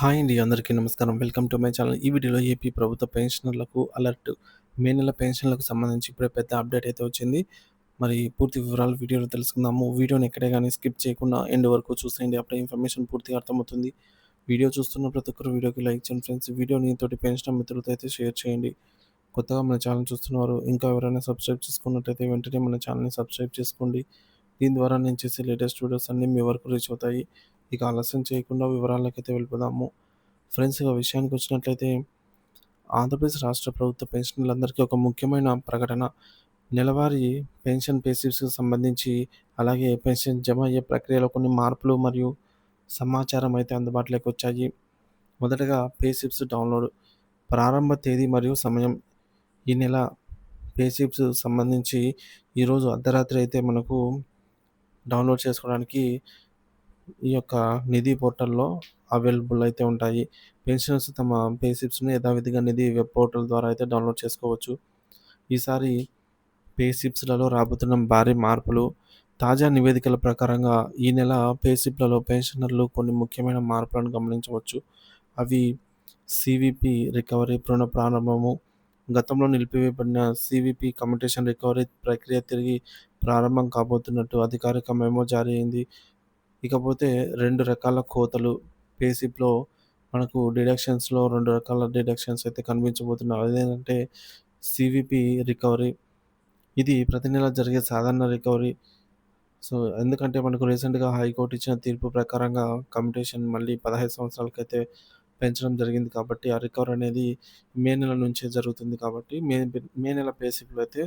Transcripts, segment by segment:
Hi అండి అందరికీ నమస్కారం. Welcome to my channel. ఈ వీడియోలో ఏపీ ప్రభుత్వ పెన్షనర్లకు అలర్ట్. మే నెల పెన్షన్లకు సంబంధించి ఇప్పుడే పెద్ద అప్డేట్ అయితే వచ్చింది. మరి పూర్తి వివరాలు వీడియోలో తెలుసుకుందాము. వీడియోని ఎక్కడే కానీ స్కిప్ చేయకుండా ఎండ్ వరకు చూసేయండి. అప్పుడే ఇన్ఫర్మేషన్ పూర్తిగా అర్థమవుతుంది. వీడియో చూస్తున్న ప్రతి ఒక్కరు వీడియోకి లైక్ చేయండి ఫ్రెండ్స్. వీడియోని తోటి పెన్షన్ మిత్రులతో అయితే షేర్ చేయండి. కొత్తగా మన ఛానల్ చూస్తున్నవారు ఇంకా ఎవరైనా సబ్స్క్రైబ్ చేసుకున్నట్టయితే వెంటనే మన ఛానల్ని సబ్స్క్రైబ్ చేసుకోండి. దీని ద్వారా నేను చేసే లేటెస్ట్ వీడియోస్ అన్నీ మీ వరకు రీచ్ అవుతాయి. ఇక ఆలస్యం చేయకుండా వివరాలకైతే వెళ్ళిపోదాము. ఫ్రెండ్స్ ఇక విషయానికి వచ్చినట్లయితే ఆంధ్రప్రదేశ్ రాష్ట్ర ప్రభుత్వ పెన్షన్లందరికీ ఒక ముఖ్యమైన ప్రకటన. నెలవారీ పెన్షన్ పేసిప్స్కి సంబంధించి అలాగే పెన్షన్ జమ అయ్యే ప్రక్రియలో కొన్ని మార్పులు మరియు సమాచారం అయితే అందుబాటులోకి వచ్చాయి. మొదటగా పేసిప్స్ డౌన్లోడ్ ప్రారంభ తేదీ మరియు సమయం. ఈ నెల పేసిప్స్ సంబంధించి ఈరోజు అర్ధరాత్రి అయితే మనకు డౌన్లోడ్ చేసుకోవడానికి ఈ యొక్క నిధి పోర్టల్లో అవైలబుల్ అయితే ఉంటాయి. పెన్షనర్స్ తమ పేసిప్స్ని యథావిధిగా నిధి వెబ్ పోర్టల్ ద్వారా అయితే డౌన్లోడ్ చేసుకోవచ్చు. ఈసారి పేసిప్స్లలో రాబోతున్న భారీ మార్పులు తాజా నివేదికల ప్రకారంగా ఈ నెల పేసిప్లలో పెన్షనర్లు కొన్ని ముఖ్యమైన మార్పులను గమనించవచ్చు. అవి సివిపి రికవరీ పునః ప్రారంభము గతంలో నిలిపివేయబడిన సివిపి కమ్యూటేషన్ రికవరీ ప్రక్రియ తిరిగి ప్రారంభం కాబోతున్నట్టు అధికారిక మెమో జారీ అయింది. ఇకపోతే రెండు రకాల కోతలు పేసిప్లో మనకు డిడక్షన్స్లో రెండు రకాల డిడక్షన్స్ అయితే కనిపించబోతున్నాయి అదేంటంటే సివిపి రికవరీ ఇది ప్రతి నెల జరిగే సాధారణ రికవరీ. సో ఎందుకంటే మనకు రీసెంట్గా హైకోర్టు ఇచ్చిన తీర్పు ప్రకారంగా కమ్యూటేషన్ మళ్ళీ పదహైదు సంవత్సరాలకైతే పెంచడం జరిగింది కాబట్టి ఆ రికవరీ అనేది మే నెల నుంచే జరుగుతుంది కాబట్టి మే మే నెల పేసిప్లో అయితే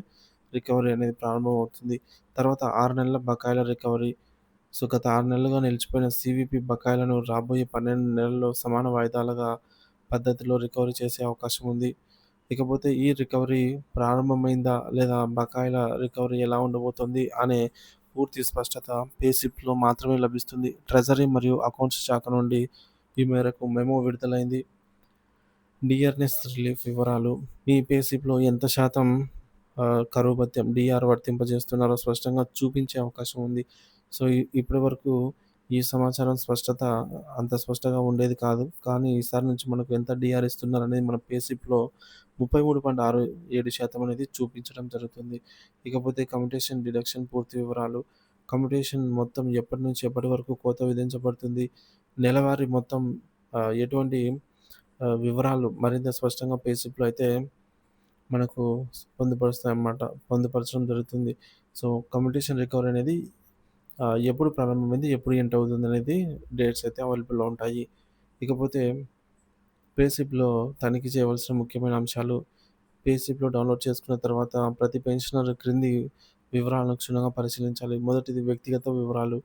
రికవరీ అనేది ప్రారంభమవుతుంది. తర్వాత ఆరు నెలల బకాయిల రికవరీ సో గత ఆరు నెలలుగా నిలిచిపోయిన సివిపి బకాయిలను రాబోయే పన్నెండు నెలల్లో సమాన వాయిదాలుగా పద్ధతిలో రికవరీ చేసే అవకాశం ఉంది. ఇకపోతే ఈ రికవరీ ప్రారంభమైందా లేదా బకాయిల రికవరీ ఎలా ఉండబోతుంది అనే పూర్తి స్పష్టత పేసిప్లో మాత్రమే లభిస్తుంది. ట్రెజరీ మరియు అకౌంట్స్ శాఖ నుండి ఈ మేరకు మెమో విడుదలైంది. డిఆర్ఎస్ రిలీఫ్ వివరాలు. మీ పేసిప్లో ఎంత శాతం కరువు భత్యం డిఆర్ వర్తింపజేస్తున్నారో స్పష్టంగా చూపించే అవకాశం ఉంది. సో ఇప్పటి వరకు ఈ సమాచారం స్పష్టత అంత స్పష్టంగా ఉండేది కాదు. కానీ ఈసారి నుంచి మనకు ఎంత డిఆర్ ఇస్తున్నారు అనేది మన పేసిప్లో ముప్పై మూడు పాయింట్ ఆరు ఏడు శాతం అనేది చూపించడం జరుగుతుంది. ఇకపోతే కమ్యూటేషన్ డిడక్షన్ పూర్తి వివరాలు కమ్యూటేషన్ మొత్తం ఎప్పటి నుంచి ఎప్పటి వరకు కోత విధించబడుతుంది నెలవారీ మొత్తం ఎటువంటి వివరాలు మరింత స్పష్టంగా పేసిప్లో అయితే మనకు పొందుపరుస్తాయి అన్నమాట పొందుపరచడం జరుగుతుంది. సో కమ్యూటేషన్ రికవరీ అనేది ఎప్పుడు ప్రారంభమైంది ఎప్పుడు ఎంటర్ అవుతుంది అనేది డేట్స్ అయితే అవైలబుల్లో ఉంటాయి. ఇకపోతే పేసిప్లో తనిఖీ చేయవలసిన ముఖ్యమైన అంశాలు పేసిప్లో డౌన్లోడ్ చేసుకున్న తర్వాత ప్రతి పెన్షనర్ క్రింది వివరాలను క్షుణ్ణంగా పరిశీలించాలి. మొదటిది వ్యక్తిగత వివరాలు.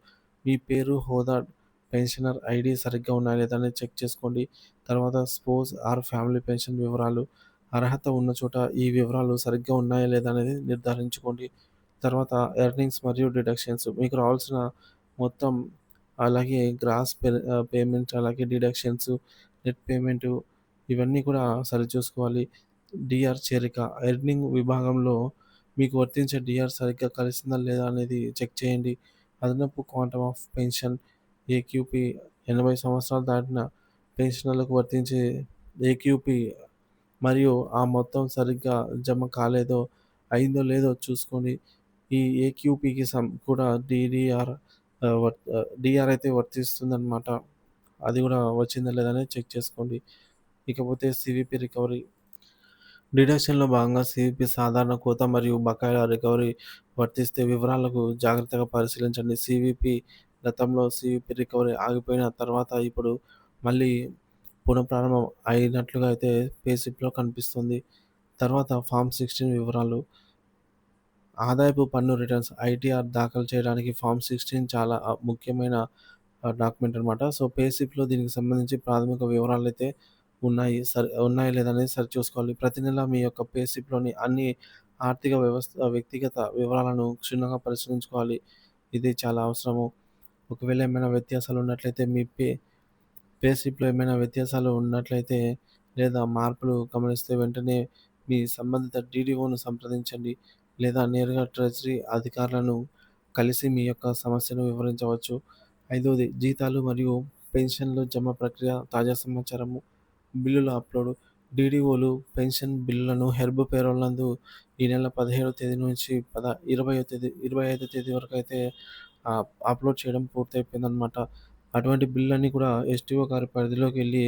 మీ పేరు హోదా పెన్షనర్ ఐడి సరిగ్గా ఉన్నాయా లేదా అనేది చెక్ చేసుకోండి. తర్వాత స్పోజ్ ఆర్ ఫ్యామిలీ పెన్షన్ వివరాలు. అర్హత ఉన్న చోట ఈ వివరాలు సరిగ్గా ఉన్నాయా లేదా అనేది నిర్ధారించుకోండి. తర్వాత ఎర్నింగ్స్ మరియు డిడక్షన్స్ మీకు రావాల్సిన మొత్తం అలాగే గ్రాస్ పే పేమెంట్ అలాగే డిడక్షన్స్ నెట్ పేమెంట్ ఇవన్నీ కూడా సరిచూసుకోవాలి. డిఆర్ చేరిక ఎర్నింగ్ విభాగంలో మీకు వర్తించే డిఆర్ సరిగ్గా కలిసిందా లేదా అనేది చెక్ చేయండి. అదనపు క్వాంటమ్ ఆఫ్ పెన్షన్ ఏక్యూపీ ఎనభై సంవత్సరాలు దాటిన పెన్షనర్లకు వర్తించే ఏక్యూపీ మరియు ఆ మొత్తం సరిగ్గా జమ కాలేదో అయిందో లేదో చూసుకోండి. ఈ ఏక్యూపీకి సం కూడా డిడిఆర్ డిఆర్ అయితే వర్తిస్తుందన్నమాట. అది కూడా వచ్చిందా లేదని చెక్ చేసుకోండి. ఇకపోతే సివిపి రికవరీ డిడక్షన్లో భాగంగా సివిపి సాధారణ కోత మరియు బకాయిల రికవరీ వర్తిస్తే వివరాలకు జాగ్రత్తగా పరిశీలించండి. సివిపి గతంలో సివిపి రికవరీ ఆగిపోయిన తర్వాత ఇప్పుడు మళ్ళీ పునఃప్రారంభం అయినట్లుగా అయితే పేసిప్లో కనిపిస్తుంది. తర్వాత ఫామ్ సిక్స్టీన్ వివరాలు. ఆదాయపు పన్ను రిటర్న్స్ ఐటీఆర్ దాఖలు చేయడానికి ఫామ్ సిక్స్టీన్ చాలా ముఖ్యమైన డాక్యుమెంట్ అనమాట సో పేసిప్లో దీనికి సంబంధించి ప్రాథమిక వివరాలు అయితే ఉన్నాయి. సరి ఉన్నాయి లేదనేది సరి చూసుకోవాలి. ప్రతి నెల మీ యొక్క పేసిప్లోని అన్ని ఆర్థిక వ్యవస్థ వ్యక్తిగత వివరాలను క్షుణ్ణంగా పరిశీలించుకోవాలి. ఇది చాలా అవసరము. ఒకవేళ ఏమైనా వ్యత్యాసాలు ఉన్నట్లయితే మీ పే పేసిప్లో ఏమైనా వ్యత్యాసాలు ఉన్నట్లయితే లేదా మార్పులు గమనిస్తే వెంటనే మీ సంబంధిత డీడీఓను సంప్రదించండి. లేదా నేరుగా ట్రెజరీ అధికారులను కలిసి మీ యొక్క సమస్యను వివరించవచ్చు. ఐదవది జీతాలు మరియు పెన్షన్లు జమ ప్రక్రియ, తాజా సమాచారము, బిల్లుల అప్లోడ్, డీడీఓలు పెన్షన్ బిల్లులను హెర్బ్ పేరోల్ నందు ఈ నెల పదిహేడవ తేదీ నుంచి పద ఇరవై తేదీ ఇరవై ఐదో తేదీ వరకు అయితే అప్లోడ్ చేయడం పూర్తయిపోయిందనమాట. అటువంటి బిల్లులన్నీ కూడా ఎస్టీఓ గారి పరిధిలోకి వెళ్ళి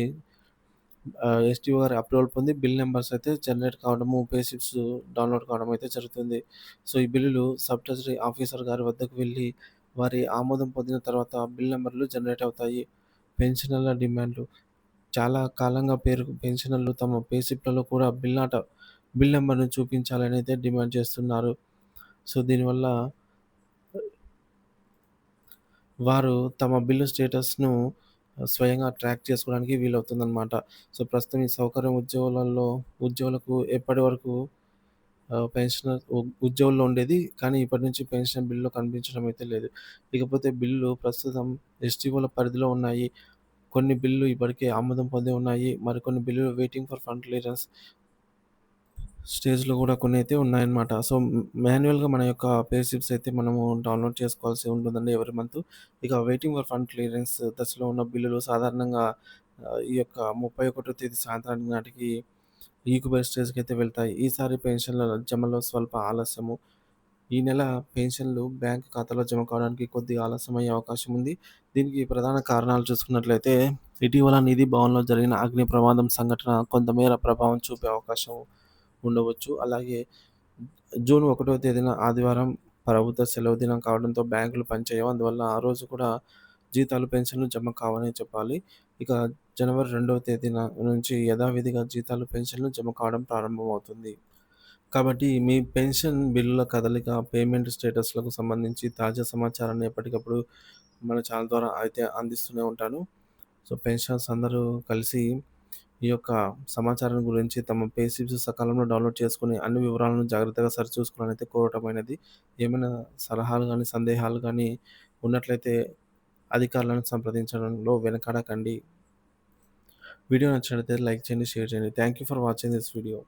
ఎస్టీఓ గారి అప్రూవల్ పొంది బిల్ నెంబర్స్ అయితే జనరేట్ కావడము, పే స్లిప్స్ డౌన్‌లోడ్ కావడం అయితే జరుగుతుంది. సో, ఈ బిల్లులు సబ్ ట్రెజరీ ఆఫీసర్ గారి వద్దకు వెళ్ళి వారి ఆమోదం పొందిన తర్వాత బిల్ నెంబర్లు జనరేట్ అవుతాయి. పెన్షనర్ల డిమాండ్‌లు చాలా కాలంగా పేరు పెన్షనర్లు తమ పే స్లిప్‌లలో కూడా బిల్ నాట బిల్ నెంబర్ను చూపించాలని అయితే డిమాండ్ చేస్తున్నారు. సో, దీనివల్ల వారు తమ బిల్లు స్టేటస్‌ను స్వయంగా ట్రాక్ చేసుకోవడానికి వీలవుతుందన్నమాట సో, ప్రస్తుతం ఈ సౌకర్యం ఉద్యోగులలో ఉద్యోగులకు ఎప్పటి వరకు పెన్షనర్ ఉద్యోగుల్లో ఉండేది. కానీ ఇప్పటి నుంచి పెన్షన్ బిల్లులో కనిపించడం అయితే లేదు. ఇకపోతే బిల్లులు ప్రస్తుతం ఎస్టీఓల పరిధిలో ఉన్నాయి. కొన్ని బిల్లు ఇప్పటికే ఆమోదం పొంది ఉన్నాయి. మరికొన్ని బిల్లులు వెయిటింగ్ ఫర్ ఫండ్ క్లియరెన్స్ స్టేజ్‌లో కూడా కొన్నైతే ఉన్నాయన్నమాట. సో, మాన్యుయల్‌గా మన యొక్క పే స్లిప్స్ అయితే మనము డౌన్‌లోడ్ చేసుకోవాల్సి ఉంటుందండి ఎవరీ మంత్. ఇక వెయిటింగ్ ఫర్ ఫండ్ క్లియరెన్స్ దశలో ఉన్న బిల్లులు సాధారణంగా ఆహ్, ఈ యొక్క 31 తేదీ సాయంత్రానికి నాటికి ఈక్యుపై స్టేజ్‌కి అయితే వెళ్తాయి. ఈసారి పెన్షన్ల జమలో స్వల్ప ఆలస్యము. ఈ నెల పెన్షన్లు బ్యాంక్ ఖాతాలో జమ కావడానికి కొద్దిగా ఆలస్యమయ్యే అవకాశం ఉంది. దీనికి ప్రధాన కారణాలు చూసుకున్నట్లయితే ఇటీవల నిధి భవన్‌లో జరిగిన అగ్ని ప్రమాదం సంఘటన కొంతమేర ప్రభావం చూపే అవకాశం ఉండవచ్చు. అలాగే జూన్ ఒకటో తేదీన ఆదివారం ప్రభుత్వ సెలవు దినం కావడంతో బ్యాంకులు పనిచేయవు. అందువల్ల ఆ రోజు కూడా జీతాలు, పెన్షన్లు జమ కావని చెప్పాలి. ఇక జనవరి రెండవ తేదీన నుంచి యథావిధిగా జీతాలు, పెన్షన్లు జమ కావడం ప్రారంభమవుతుంది. కాబట్టి మీ పెన్షన్ బిల్లుల కదలిక, పేమెంట్ స్టేటస్‌లకు సంబంధించి తాజా సమాచారాన్ని ఎప్పటికప్పుడు మన ఛానల్ ద్వారా అయితే అందిస్తూనే ఉంటాను. సో, పెన్షన్స్ అందరూ కలిసి ఈ యొక్క సమాచారం గురించి తమ పే స్లిప్స్ సకాలంలో డౌన్‌లోడ్ చేసుకొని అన్ని వివరాలను జాగ్రత్తగా సరిచూసుకోవాలని అయితే కోరటమైనది. ఏమైనా సలహాలు కానీ సందేహాలు కానీ ఉన్నట్లయితే అధికారులను సంప్రదించడంలో వెనకాడకండి. వీడియో నచ్చినట్లయితే లైక్ చేయండి, షేర్ చేయండి. Thank you for watching this video.